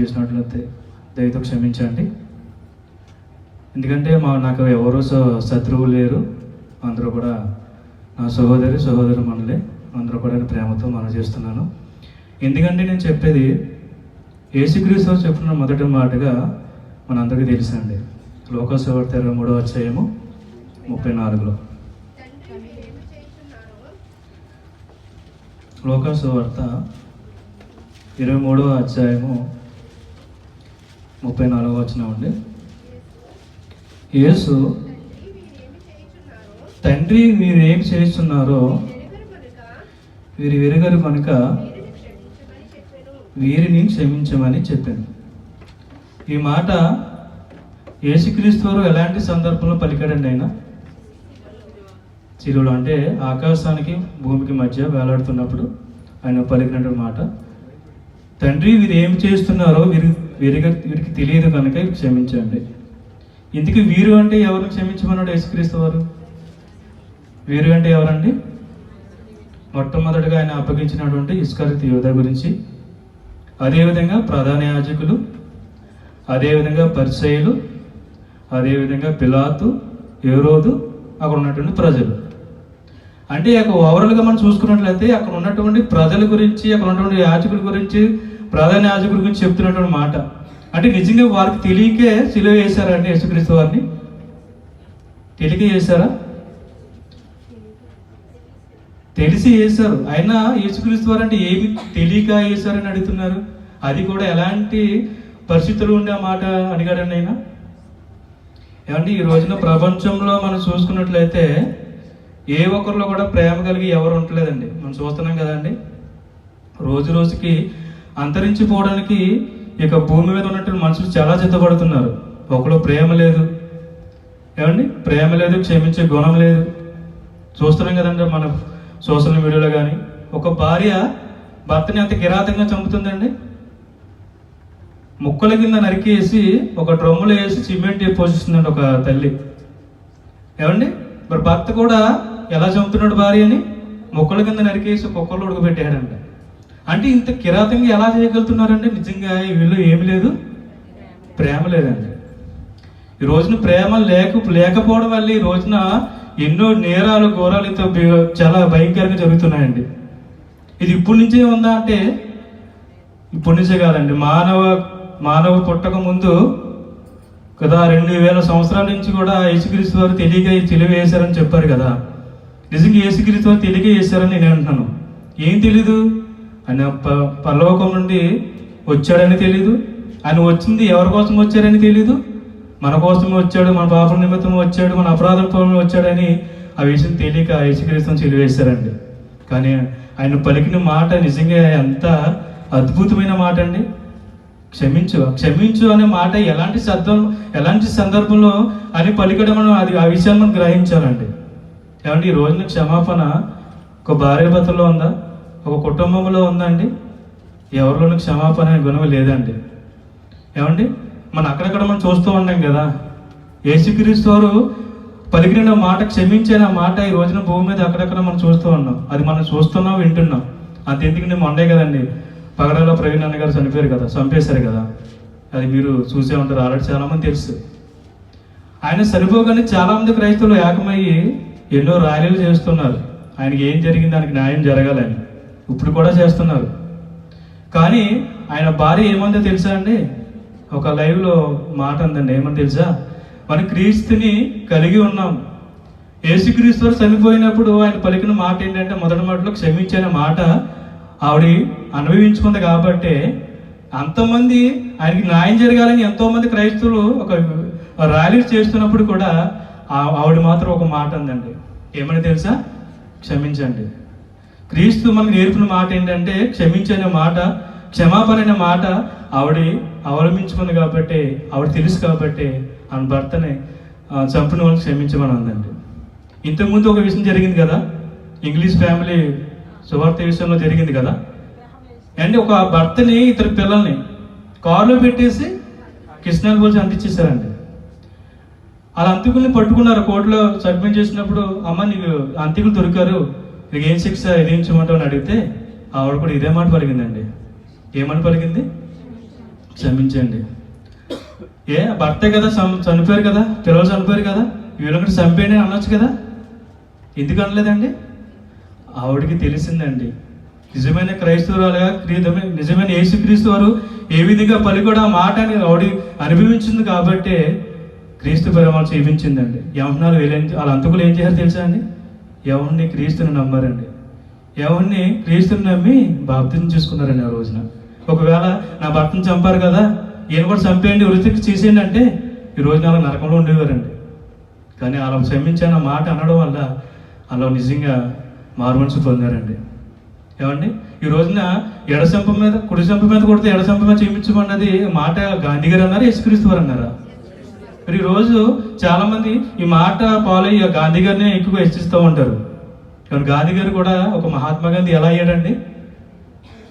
చేసినట్లయితే దయతో క్షమించండి. ఎందుకంటే మా నాకు ఎవరు స- శత్రువు లేరు. అందరూ కూడా నా సహోదరి సహోదరు మనలే. అందరూ కూడా ప్రేమతో మనం చేస్తున్నాను. ఎందుకంటే నేను చెప్పేది యేసుక్రీస్తు వారు చెప్పిన మొదటి మాటగా మనందరికీ తెలుసండి. లోకసవార్త ఇరవై మూడో అధ్యాయము ముప్పై నాలుగులో. తండ్రి మీరేమి ఇరవై మూడవ అధ్యాయము ముప్పై నాలుగవ వచనం అండి. యేసు తండ్రి మీరు ఏం చేస్తున్నారో వీరి వెరుగరు కనుక వీరిని క్షమించమని చెప్పింది చెప్పాను. ఈ మాట యేసుక్రీస్తు వారు ఎలాంటి సందర్భంలో పలికాడండి ఆయన? చిరువులు అంటే ఆకాశానికి భూమికి మధ్య వేలాడుతున్నప్పుడు ఆయన పలికినటువంటి మాట. తండ్రి వీరు ఏం చేస్తున్నారో వీరి వీరిగా వీరికి తెలియదు కనుక క్షమించండి. ఇందుకు వీరు అంటే ఎవరు క్షమించమన్నాడు యేసుక్రీస్తు వారు? వీరు అంటే ఎవరండి? మొట్టమొదటిగా ఆయన అప్పగించినటువంటి ఇస్కరిత్ యోధ గురించి. అదేవిధంగా ప్రధాన యాజకులు అదేవిధంగా పరిచయులు అదేవిధంగా పిలాతు ఎవరోదు అక్కడ ఉన్నటువంటి ప్రజలు. అంటే అక్కడ ఓవరాల్గా మనం చూసుకున్నట్లయితే అక్కడ ఉన్నటువంటి ప్రజల గురించి అక్కడ ఉన్నటువంటి యాచకుల గురించి ప్రధాన యాజకుడి గురించి చెప్తున్నటువంటి మాట. అంటే నిజంగా వారికి తెలియకే సిలువ వేశారా అండి యేసుక్రీస్తు వారిని? తెలియక చేశారా? తెలిసి వేశారు అయినా యేసుక్రీస్తు వారు అంటే ఏమి తెలియక వేశారని అడుగుతున్నారు. అది కూడా ఎలాంటి పరిస్థితులు ఉండే ఆ మాట అడిగాడండి ఆయన? ఏమంటే ఈ రోజున ప్రపంచంలో మనం చూసుకున్నట్లయితే ఏ ఒక్కరిలో కూడా ప్రేమ కలిగి ఎవరు ఉండలేదండి. మనం చూస్తున్నాం కదండి రోజు రోజుకి అంతరించిపోవడానికి ఇక భూమి మీద ఉన్నటువంటి మనుషులు చాలా చిత్తపడుతున్నారు ఒకరు ప్రేమ లేదు. ఏమండి? ప్రేమ లేదు క్షమించే గుణం లేదు. చూస్తున్నాం కదండి మన సోషల్ మీడియాలో కానీ ఒక భార్య భర్తని అంత కిరాతంగా చంపుతుందండి. ముక్కల కింద నరికేసి ఒక డ్రమ్ములో వేసి సిమెంట్ పోషిస్తుందండి ఒక తల్లి. ఏమండి? మరి భర్త కూడా ఎలా చంపుతున్నాడు భార్యని? ముక్కల కింద నరికేసి కుక్కర్లో ఉడకబెట్టాడంట అంటే ఇంత కిరాతంగా ఎలా చేయగలుగుతున్నారండి? నిజంగా వీళ్ళు ఏమి లేదు. ప్రేమ లేదండి. ఈ రోజున ప్రేమ లేక లేకపోవడం వల్ల ఈ రోజున ఎన్నో నేరాలు ఘోరాలు ఇంత చాలా భయంకరంగా జరుగుతున్నాయండి. ఇది ఇప్పటి నుంచే ఉందా అంటే ఇప్పటి నుంచే కాదండి. మానవ మానవ పుట్టక ముందు కదా రెండు వేల సంవత్సరాల నుంచి కూడా యేసుక్రీస్తు వారు తెలియక తెలివేశారని తెలివి వేశారని చెప్పారు కదా. నిజంగా యేసుక్రీస్తు వారు తెలియక వేశారని నేను అంటున్నాను. ఏం తెలీదు? ఆయన ప- పరలోకం నుండి వచ్చాడని తెలీదు. ఆయన వచ్చింది ఎవరి కోసం వచ్చారని తెలీదు. మన కోసమే వచ్చాడు మన పాపల నిమిత్తం వచ్చాడు మన అపరాధం కోసం వచ్చాడని ఆ విషయం తెలియక యేసుక్రీస్తుని చెలివేశారండి. కానీ ఆయన పలికిన మాట నిజంగా ఎంత అద్భుతమైన మాట అండి. క్షమించు క్షమించు అనే మాట ఎలాంటి శబ్దం ఎలాంటి సందర్భంలో అని పలికడం మనం అది ఆ విషయాన్ని మనం గ్రహించాలండి. ఏమంటే ఈ రోజున క్షమాపణ ఒక భార్య భర్తలో ఉందా? ఒక కుటుంబంలో ఉందా అండి ఎవరిలోనూ క్షమాపణ అనే గుణం లేదండి. ఏమండి? మనం అక్కడక్కడ మనం చూస్తూ ఉంటాం కదా. యేసుక్రీస్తు వారు పలికిన మాట క్షమించిన మాట ఈ రోజున భూమి మీద అక్కడక్కడ మనం చూస్తూ ఉన్నాం. అది మనం చూస్తున్నాం వింటున్నాం. అంతెందుకు నేను మొండే కదండి పగడలో ప్రవీణ్ అన్న గారు చనిపోయారు కదా చంపేశారు కదా. అది మీరు చూసే ఉంటారు ఆల్రెడీ చాలా మంది తెలుసు. ఆయన సరిపోగానే చాలామంది క్రైస్తవులు ఏకమయ్యి ఎన్నో ర్యాలీలు చేస్తున్నారు. ఆయనకి ఏం జరిగింది? దానికి న్యాయం జరగాలని. ఇప్పుడు కూడా చేస్తున్నారు. కానీ ఆయన భార్య ఏమందో తెలుసా అండి? ఒక లైవ్లో మాట అందండి. ఏమని తెలుసా? మన క్రీస్తుని కలిగి ఉన్నాం. యేసుక్రీస్తు వారు చనిపోయినప్పుడు ఆయన పలికిన మాట ఏంటంటే మొదటి మాటలో క్షమించిన మాట ఆవిడ అనుభవించుకుంది కాబట్టి అంతమంది ఆయనకి న్యాయం జరగాలని ఎంతోమంది క్రైస్తవులు ఒక ర్యాలీ చేస్తున్నప్పుడు కూడా ఆవిడ మాత్రం ఒక మాట అందండి. ఏమని తెలుసా? క్షమించండి. క్రీస్తు మనకు నేర్పిన మాట ఏంటంటే క్షమించనే మాట క్షమాపణ అనే మాట ఆవిడ అవలంబించుకుంది కాబట్టి ఆవిడ తెలుసు కాబట్టి ఆమె భర్తని చంపిన వాళ్ళని క్షమించమని అందండి. ఇంతకుముందు ఒక విషయం జరిగింది కదా ఇంగ్లీష్ ఫ్యామిలీ సువార్త విషయంలో జరిగింది కదా. అండ్ ఒక భర్తని ఇద్దరు పిల్లల్ని కారులో పెట్టేసి కృష్ణాలు పోల్చి అందించేశారండి అలా అంతికుల్ని పట్టుకున్నారు కోర్టులో సబ్మిట్ చేసినప్పుడు అమ్మ నీకు అంతికులు దొరికారు నీకు ఏం శిక్ష విధించమంటావు అని అడిగితే ఆవిడ కూడా ఇదే మాట పలిగిందండి ఏమని పలిగింది క్షమించండి. ఏ భర్తే కదా చనిపోయారు కదా పిల్లలు చనిపోయారు కదా వీళ్ళొకటి చంపేయండి అనొచ్చు కదా? ఎందుకు అనలేదండి? ఆవిడికి తెలిసిందండి. నిజమైన క్రైస్తవురాలుగా క్రీదమే నిజమైన యేసుక్రీస్తు వారు ఏ విధంగా పలికొడ ఆ మాటని ఆవిడ అనుభవించింది కాబట్టి క్రీస్తు పరిమాణం చూపించిందండి యవనాలు వీళ్ళేం వాళ్ళ అంతకులు ఏం చేశారు తెలుసా అండి? ఎవరిని క్రీస్తుని నమ్మారండి? ఎవరిని క్రీస్తుని నమ్మి బాప్తిని చేసుకున్నారండి ఆ రోజున? ఒకవేళ నా భర్తను చంపారు కదా ఈయన కూడా చంపేయండి వృత్తికి చేసేయండి అంటే ఈ రోజున అలా నరకంలో ఉండేవారండి. కానీ అలా క్షమించాను మాట అనడం వల్ల అలా నిజంగా మారుమనసు పొందారండి. ఏమండి? ఈ రోజున ఎడసంప మీద కుడి సంప మీద కొడితే ఎడసంప మీద చేయించమన్నది మాట గాంధీ గారు అన్నారు యేసుక్రీస్తు వారు అన్నారా? మరి ఈ రోజు ఈ మాట పాలయ్య గాంధీ గారిని ఎక్కువ హెచ్చిస్తూ ఉంటారు. కానీ గాంధీ గారు కూడా ఒక మహాత్మా గాంధీ ఎలా అయ్యాడండి?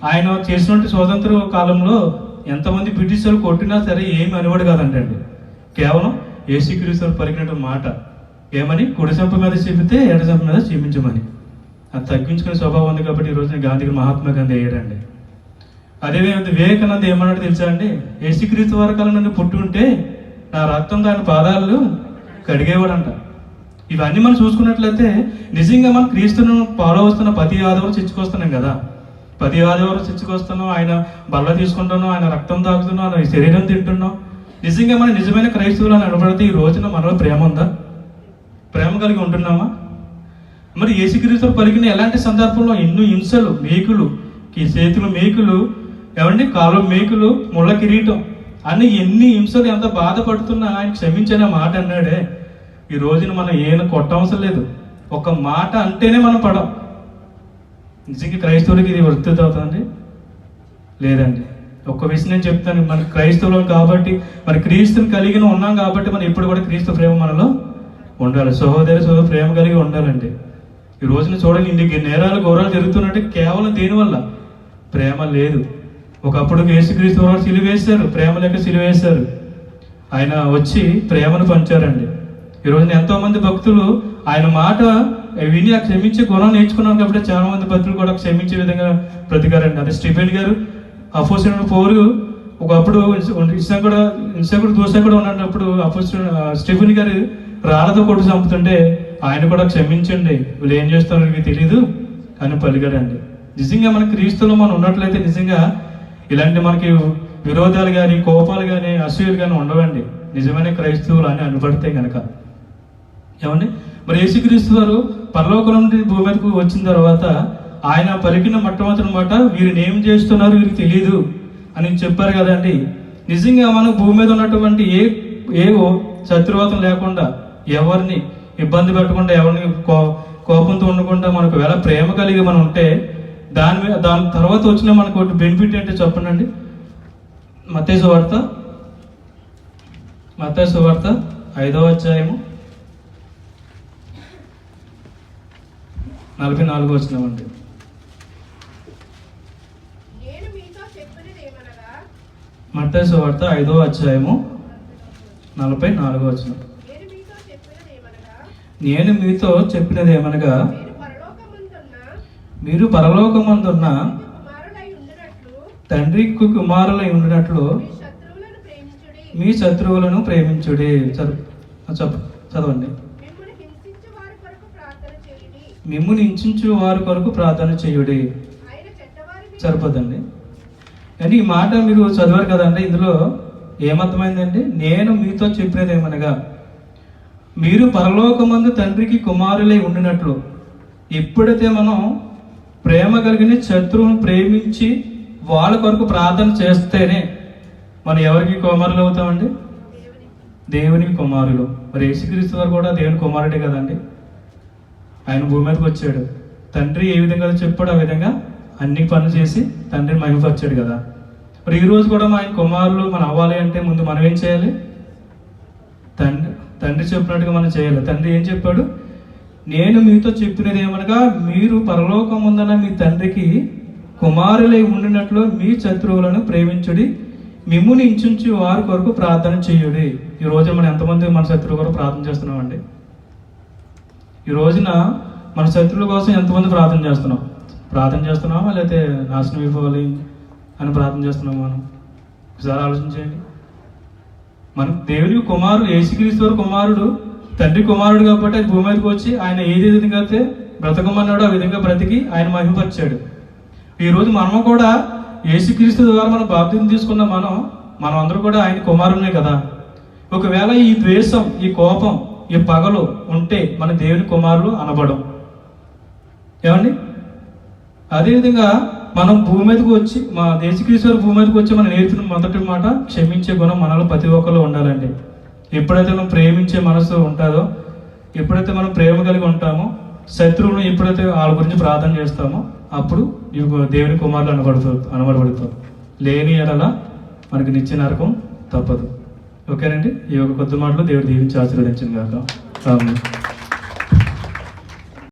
ఆయన చేసినటువంటి స్వాతంత్ర కాలంలో ఎంతమంది బ్రిటిష్ వాళ్ళు కొట్టినా సరే ఏమి అనేవాడు కాదంటండి. కేవలం ఏసీక్రీస్తు వారు పలికినట్టు మాట ఏమని? కుడిసంప మీద చెబితే ఎడసంప మీద చూపించమని అది తగ్గించుకునే స్వభావం ఉంది కాబట్టి ఈ రోజున గాంధీ మహాత్మా గాంధీ అయ్యాడండి అదే వివేకానంద ఏమన్నాడు తెలుసా అండి? ఏసీక్రీస్తు వరకాల నుండి పుట్టి ఉంటే నా రక్తం దాని పాదాలు కడిగేవాడంట. ఇవన్నీ మనం చూసుకున్నట్లయితే నిజంగా మనం క్రీస్తును ఫాలో వస్తున్న ప్రతి ఆదివారం చర్చకొస్తున్నాం కదా. ప్రతి ఆదివారం చర్చకొస్తున్నాం ఆయన బల్ల తీసుకుంటున్నాం ఆయన రక్తం తాగుతున్నాం ఆయన శరీరం తింటున్నాం. నిజంగా మనం నిజమైన క్రైస్తవులు అని అనబడితే ఈ రోజున మనలో ప్రేమ ఉందా? ప్రేమ కలిగి ఉంటున్నామా? మరి యేసుక్రీస్తు పలికిన ఎలాంటి సందర్భంలో ఎన్నో హింసలు మేకులు ఈ చేతులు మేకులు ఏమండి? కాలు మేకులు ముళ్ళ కిరీటం అని ఎన్ని హింసలు ఎంత బాధపడుతున్నా ఆయన క్షమించిన మాట అన్నాడే. ఈ రోజున మనం ఏం కొట్టవసరం లేదు. ఒక మాట అంటేనే మనం పడం. నిజంగా క్రైస్తవుడికి ఇది వృత్తి అవుతుంది లేదండి. ఒక్క విషయం నేను చెప్తాను. మన క్రైస్తవులం కాబట్టి మరి క్రీస్తుని కలిగిన ఉన్నాం కాబట్టి మనం ఎప్పుడు కూడా క్రీస్తు ప్రేమ మనలో ఉండాలి. సహోదరి సహోదరు ప్రేమ కలిగి ఉండాలండి. ఈ రోజున చూడండి ఇన్ని నేరాలు ఘోరాలు జరుగుతున్నట్టు కేవలం దేనివల్ల? ప్రేమ లేదు. ఒకప్పుడు యేసుక్రీస్తు వారు సిలువేశారు ప్రేమ లేక సిలువేశారు. ఆయన వచ్చి ప్రేమను పంచారండి. ఈ రోజున భక్తులు ఆయన మాట విని ఆ క్షమించే గుణం నేర్చుకున్నాను కాబట్టి చాలా మంది భక్తులు కూడా క్షమించే విధంగా బ్రతికారండి. అదే స్టీఫెన్ గారు అపోసిన పోరు ఒకప్పుడు ఇసకుడు ఇసకుడు కూడా ఉన్నప్పుడు అపోసిన స్టీఫెన్ గారు రాళ్ళతో కొట్టు చంపుతుంటే ఆయన కూడా క్షమించండి. వీళ్ళు ఏం చేస్తారో మీకు తెలియదు అని పలికారండి. నిజంగా మన క్రీస్తులో మనం ఉన్నట్లయితే నిజంగా ఇలాంటి మనకి విరోధాలు కానీ కోపాలు కానీ అసూయలు కానీ ఉండవండి. నిజమైన క్రైస్తవులు అని అనబడితే గనక. ఏమండి? మరి యేసుక్రీస్తు వారు పరలోకం నుండి భూమి మీదకు వచ్చిన తర్వాత ఆయన పలికిన మొట్టమొదటి మాట వీరిని ఏం చేస్తున్నారు? వీరికి తెలియదు అని చెప్పారు కదండి. నిజంగా మనం భూమి మీద ఉన్నటువంటి ఏ ఏవో శత్రువాతం లేకుండా ఎవరిని ఇబ్బంది పెట్టకుండా ఎవరిని కో కోపంతో ఉండకుండా మనకు వేళ ప్రేమ కలిగి మనం ఉంటే దాని మీద దాని తర్వాత వచ్చిన మనకు ఒకటి బెనిఫిట్ ఏంటో చెప్పండి మతేసు వార్త. మతేసు వార్త ఐదవ అధ్యాయము. నలభై నాలుగు వచ్చినామండి నేను మీతో చెప్పినది ఏమనగా? మత్తయి వార్త ఐదవ అధ్యాయము నలభై నాలుగో వచ్చిన నేను మీతో చెప్పినది ఏమనగా నేను మీతో చెప్పినది ఏమనగా మీరు పరలోకమందున్న మీరు పరలోకమందున్న తండ్రికి కుమారులై ఉండినట్లు మీ శత్రువులను ప్రేమించుడి. చదవండి. మిమ్మల్ని హింసించే వారి కొరకు ప్రార్థన చేయండి. సరిపోదండి కానీ ఈ మాట మీరు చదివారు కదండి ఇందులో ఏమర్థమైందండి? నేను మీతో చెప్పినది ఏమనగా మీరు పరలోకమందు తండ్రికి కుమారులై ఉండినట్లు. ఎప్పుడైతే మనం ప్రేమ కలిగిన శత్రువును ప్రేమించి వాళ్ళ కొరకు ప్రార్థన చేస్తేనే మనం ఎవరికి కుమారులు అవుతామండి? దేవునికి కుమారులు. మరి యేసుక్రీస్తు వారు కూడా దేవుని కుమారుడే కదండి? ఆయన భూమి మీదకి వచ్చాడు. తండ్రి ఏ విధంగా చెప్పాడు ఆ విధంగా అన్ని పనులు చేసి తండ్రిని మహిమపరిచాడు కదా. మరి ఈరోజు కూడా మా ఆయన కుమారులు మనం అవ్వాలి అంటే ముందు మనం ఏం చేయాలి? తండ్రి తండ్రి చెప్పినట్టుగా మనం చేయాలి. తండ్రి ఏం చెప్పాడు? నేను మీతో చెప్తున్నది ఏమనగా మీరు పరలోకం ఉందన్న మీ తండ్రికి కుమారులై ఉండినట్లు మీ శత్రువులను ప్రేమించుడి మిమ్ముని ఇంచుంచి వారి కొరకు ప్రార్థన చేయుడి. ఈ రోజు మనం ఎంతమంది మన శత్రువు కొరకు ప్రార్థన చేస్తున్నామండి? ఈ రోజున మన శత్రువుల కోసం ఎంతమంది ప్రార్థన చేస్తున్నాం? ప్రార్థన చేస్తున్నామా లేకపోతే నాశనం అయిపోవాలి అని ప్రార్థన చేస్తున్నాం మనం? ఒకసారి ఆలోచించండి మన దేవుని కుమారుడు యేసుక్రీశ్వర కుమారుడు తండ్రి కుమారుడు కాబట్టి ఆయన భూమి మీదకి వచ్చి ఆయన ఏది విధంగా అయితే బ్రతకమన్నాడో ఆ విధంగా బ్రతికి ఆయన మహిమపరిచాడు ఈరోజు మనము కూడా యేసుక్రీస్తు ద్వారా మనం బాప్తిని తీసుకున్న మనం మనం అందరూ కూడా ఆయన కుమారునే కదా. ఒకవేళ ఈ ద్వేషం ఈ కోపం ఈ పగలు ఉంటే మన దేవుని కుమారులు అనబడం. ఏమండి? అదేవిధంగా మనం భూమి మీదకి వచ్చి మా దేశక్రీశ్వర భూమి మీదకి వచ్చి మనం నేర్చుకున్న మొదటి మాట క్షమించే గుణం మనలో ప్రతి ఒక్కరు ఉండాలండి. ఎప్పుడైతే మనం ప్రేమించే మనసు ఉంటుందో ఎప్పుడైతే మనం ప్రేమ కలిగి ఉంటామో శత్రువును ఎప్పుడైతే వాళ్ళ గురించి ప్రార్థన చేస్తామో అప్పుడు ఇవి దేవుని కుమారులు అనబడుతూ అనబడబడుతారు లేని ఎడల మనకి నిత్య నరకం తప్పదు. ఓకేనండి? ఈ యొక్క కొద్ది మాటలు దేవుడు దీవించి ఆశీర్వదించింది కాక